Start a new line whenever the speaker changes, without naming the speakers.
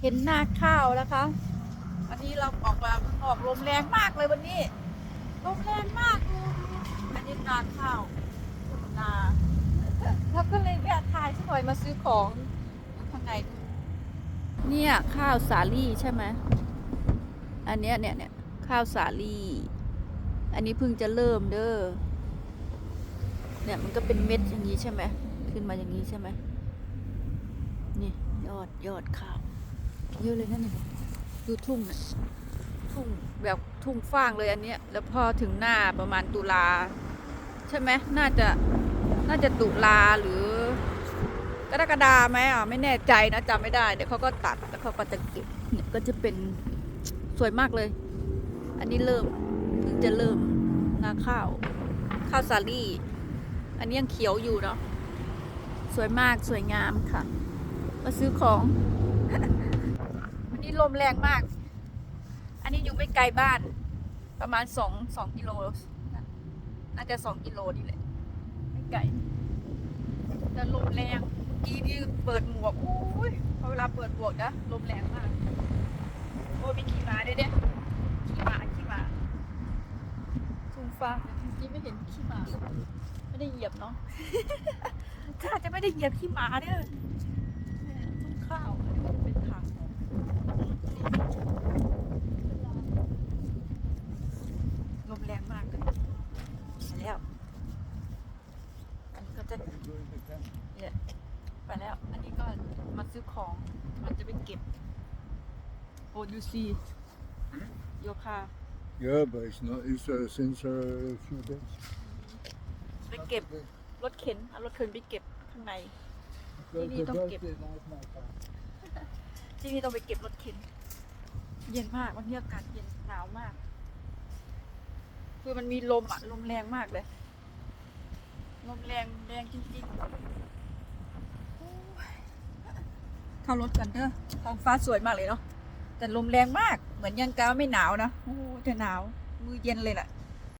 เห็นหน้าข้าวแล้วคะวันนี้เราออกมาข้างนอกลมแรงมากเลยวันนี้ลมแรงมากดูอันนี้นาข้าวนาแล้วก็เลยแวะทายสักหน่อยมาซื้อของข้างในเนี่ยข้าวสาลี่ใช่ไหมอันเนี้ยเนี่ยเนี่ยข้าวสาลี่อันนี้เพิ่งจะเริ่มเด้อเนี่ยมันก็เป็นเม็ดอย่างนี้ใช่ไหมขึ้นมาอย่างนี้ใช่ไหมนี่ยอดยอดข้าว เยอะเลยนั่นนี่ดูทุ่งน่ะทุ่งแบบทุ่งฟางเลยอันเนี้ย แล้วพอถึงหน้าประมาณตุลา ใช่ไหมน่าจะน่าจะตุลาหรือกรกฎาไหมอะไม่แน่ใจนะจำไม่ได้เดี๋ยวเขาก็ตัดแล้วเขาก็จะเก็บเนี่ยก็จะเป็นสวยมากเลย อันนี้เริ่มเพิ่งจะเริ่มนาข้าว ข้าวสาลี่ อันนี้ยังเขียวอยู่เนาะสวยมากสวยงามค่ะ มาซื้อของ วันนี้ลมแรงมาก อันนี้อยู่ไม่ไกลบ้าน ประมาณสองสองกิโล น่าจะสองกิโลนี่แหละ ไม่ไกล แต่ลมแรงกี้นี่เปิดหมวกอุ้ยพอเวลาเปิดหมวกนะลมแรงมาก โอ้ยมีขี่ม้าด้วยเนี่ยขี่ม้าขี่ม้าทุ่งฟ้าแต่ทีนี้ไม่เห็นขี่ม้าไม่ได้เหยียบเนาะถ้าจะไม่ได้เหยียบขี่ม้าเนี่ยเนี่ยทุ่งข้าวอันนี้ก็เป็นทางออกลมแรงมากเลยไปแล้ว อันนี้ก็จะ เนี่ยไปแล้ว อันนี้ก็มาซื้อของ มันจะไปเก็บโอ้ยูซีโยคา
Yeah, but it's not. It's uh, since uh, a few days.
ไปเก็บ รถเข็นเอารถเข็นไปเก็บข้างใน
Because
need
the
to
birthday
keep-
night, my car.
ที่นี่ต้องไปเก็บรถเข็น เย็นมากวันนี้อากาศเย็นหนาวมาก คือมันมีลมอะลมแรงมากเลยลม แรงแรงจริงๆ เข้ารถกันเถอะท้องฟ้าสวยมากเลยเนาะแต่ลมแรงมากเหมือนยังกาไม่หนาวนะโอ้แต่หนาวมือเย็นเลยแหละ